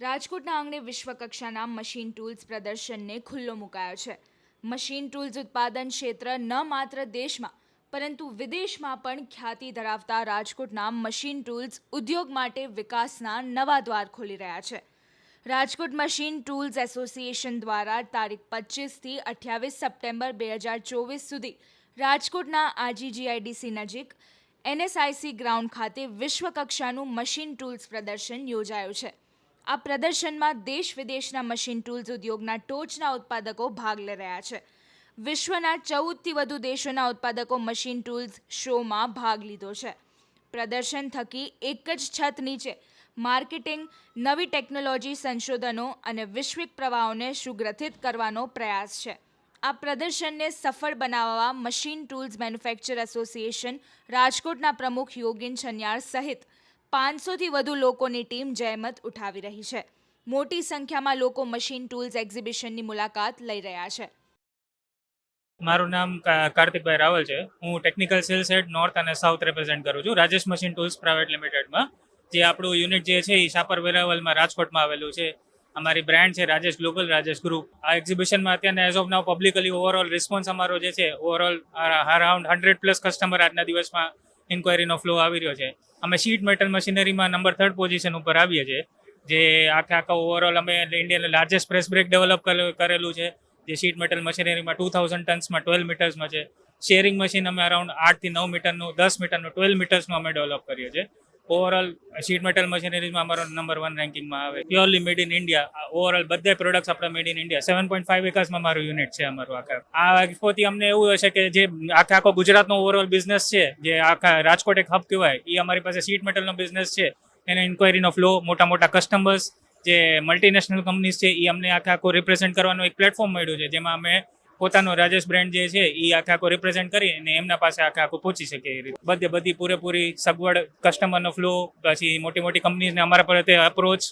રાજકોટના આંગણે વિશ્વકક્ષાના machine tools પ્રદર્શનને ખુલ્લો મુકાયો છે. મશીન ટૂલ્સ ઉત્પાદન ક્ષેત્ર ન માત્ર દેશમાં, પરંતુ વિદેશમાં પણ ખ્યાતિ ધરાવતા રાજકોટના મશીન ટૂલ્સ ઉદ્યોગ માટે વિકાસના નવા દ્વાર ખોલી રહ્યા છે. રાજકોટ મશીન ટૂલ્સ એસોસિએશન દ્વારા તારીખ પચીસથી અઠ્યાવીસ સપ્ટેમ્બર બે હજાર ચોવીસ સુધી રાજકોટના આજીજીઆઈડીસી નજીક એનએસઆઈસી ગ્રાઉન્ડ ખાતે વિશ્વકક્ષાનું મશીન ટૂલ્સ પ્રદર્શન યોજાયું છે. આ પ્રદર્શનમાં દેશ વિદેશના મશીન ટૂલ્સ ઉદ્યોગના ટોચના ઉત્પાદકો ભાગ લઈ રહ્યા છે. વિશ્વના ચૌદથી વધુ દેશોના ઉત્પાદકો મશીન ટૂલ્સ શોમાં ભાગ લીધો છે. પ્રદર્શન થકી એક જ છત નીચે માર્કેટિંગ, નવી ટેકનોલોજી સંશોધનો અને વૈશ્વિક પ્રવાહોને સુગ્રથિત કરવાનો પ્રયાસ છે. આ પ્રદર્શનને સફળ બનાવવા મશીન ટૂલ્સ મેન્યુફેક્ચર એસોસિએશન રાજકોટના પ્રમુખ યોગીન છન્યાર સહિત પાંચસોથી વધુ લોકોની ટીમ જહેમત ઉઠાવી રહી છે. મોટી સંખ્યામાં લોકો મશીન ટૂલ્સ એક્ઝિબિશનની મુલાકાત લઈ રહ્યા છે. મારું નામ કાર્તિકભાઈ રાવલ છે. હું ટેકનિકલ સેલ્સ હેડ નોર્થ અને સાઉથ રિપ્રેઝેન્ટ કરું છું. રાજેશ મશીન ટૂલ્સ પ્રાઇવેટ લિમિટેડમાં. જે આપણું યુનિટ જે છે એ શાપર વેરાવલમાં રાજકોટમાં આવેલું છે. અમારી બ્રાન્ડ છે રાજેશ ગ્લોબલ રાજેશ ગ્રુપ. આ એક્ઝિબિશનમાં અત્યારે as of now publicly overall response અમારો જે છે overall around hundred plus customer આજના દિવસમાં ઇન્ક્વાયરીનો ફ્લો આવી રહ્યો છે. અમે શીટ મેટલ મશીનરીમાં નંબર થર્ડ પોઝિશન ઉપર આવીએ છીએ, જે આખે આખા ઓવરઓલ અમે ઇન્ડિયાનું લાર્જેસ્ટ પ્રેસ બ્રેક ડેવલપ કરેલું છે, જે શીટ મેટલ મશીનરીમાં ટુ થાઉઝન્ડ ટન્સમાં ટ્વેલ્વ મીટર્સમાં છે. શેરિંગ મશીન અમે અરાઉન્ડ આઠથી નવ મીટરનું દસ મીટરનું ટ્વેલ્વ મીટર્સનું અમે ડેવલપ કરીએ છીએ. ઓવરઓલ શીટ મેટલ મશીનરીમાં અમારો નંબર વન રેન્કિંગમાં આવે. Purely made in India overall બધા પ્રોડક્ટ્સ આપણા made in India seven point five એકર્સમાં મારું યુનિટ છે અમારું આખા આ એક્સપોથી અમને એવું હશે કે જે આખા આખો ગુજરાતનો ઓવરઓલ બિઝનેસ છે, જે આખા રાજકોટ એક હબ કહેવાય એ અમારી પાસે શીટ મેટલનો બિઝનેસ છે. એનો ઇન્ક્વાયરીનો ફ્લો મોટા મોટા કસ્ટમર્સ જે મલ્ટીનેશનલ કંપનીઝ છે એ અમને આખા આખો રિપ્રેઝેન્ટ કરવાનું એક પ્લેટફોર્મ મળ્યું છે, જેમાં અમે પોતાનો રાજેશ બ્રાન્ડ જે છે એ આખા આખો રિપ્રેઝેન્ટ કરી અને એમના પાસે આખા આખું પહોંચી શકે એ રીતે. બધે બધી પૂરેપૂરી સગવડ કસ્ટમરનો ફ્લો પછી મોટી મોટી કંપનીઝને અમારા પર તે અપ્રોચ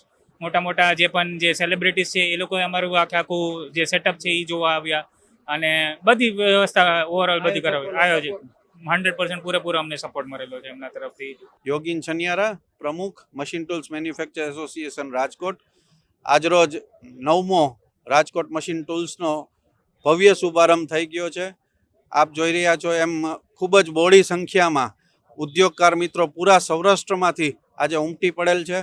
મોટા મોટા જે પણ જે સેલિબ્રિટીઝ છે એ લોકોએ અમારું આખે આખું જે સેટઅપ છે એ જોવા આવ્યા. અને બધી વ્યવસ્થા ઓવરઓલ બધી કરાવી. આયોજિત હંડ્રેડ પર્સન્ટ પૂરેપૂરો અમને સપોર્ટ મળેલો છે એમના તરફથી. યોગીન છનિયારા પ્રમુખ machine tools manufacture association Rajkot. આજરોજ નવમો રાજકોટ મશીન ટૂલ્સનો ભવ્ય શુભારંભ થઈ ગયો છે. આપ જોઈ રહ્યા છો એમ ખૂબ જ બોડી સંખ્યામાં ઉદ્યોગકાર મિત્રો પૂરા સૌરાષ્ટ્રમાંથી આજે ઉમટી પડેલ છે.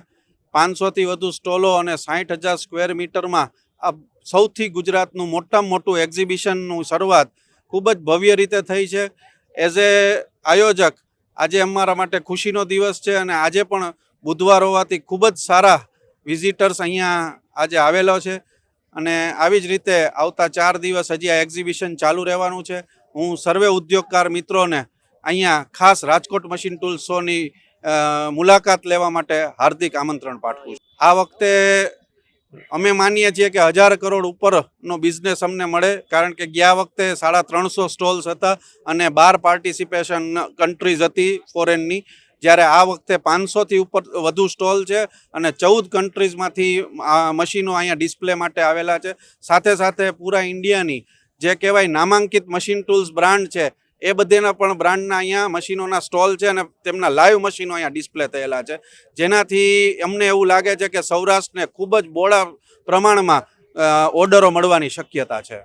પાંચસોથી વધુ સ્ટોલો અને સાઠ હજાર સ્ક્વેર મીટરમાં આ સૌથી ગુજરાતનું મોટામાં મોટું એક્ઝિબિશનનું શરૂઆત ખૂબ જ ભવ્ય રીતે થઈ છે. એઝ એ આયોજક આજે અમારા માટે ખુશીનો દિવસ છે અને આજે પણ બુધવાર હોવાથી ખૂબ જ સારા વિઝિટર્સ અહીંયા આજે આવેલો છે. અને આવી જ રીતે આવતા ચાર દિવસ હજી આ એક્ઝિબિશન ચાલુ રહેવાનું છે. હું સર્વે ઉદ્યોગકાર મિત્રોને અહીંયા ખાસ રાજકોટ મશીન ટૂલ શોની મુલાકાત લેવા માટે હાર્દિક આમંત્રણ પાઠવું છું. આ વખતે અમે માનીએ છીએ કે હજાર કરોડ ઉપરનો બિઝનેસ અમને મળે, કારણ કે ગયા વખતે સાડા ત્રણસો સ્ટોલ્સ હતા અને બાર પાર્ટિસિપેશન કન્ટ્રીઝ હતી ફોરેનની જ્યારે આ વખતે પાંચસોથી ઉપર વધુ સ્ટોલ છે અને ચૌદ કન્ટ્રીઝમાંથી આ મશીનો અહીંયા ડિસ્પ્લે માટે આવેલા છે. સાથે સાથે પૂરા ઇન્ડિયાની જે કહેવાય નામાંકિત મશીન ટૂલ્સ બ્રાન્ડ છે, એ બધેના પણ બ્રાન્ડના અહીંયા મશીનોના સ્ટોલ છે અને તેમના લાઈવ મશીનો અહીંયા ડિસ્પ્લે થયેલા છે. જેનાથી અમને એવું લાગે છે કે સૌરાષ્ટ્રને ખૂબ જ બોળા પ્રમાણમાં ઓર્ડરો મળવાની શક્યતા છે.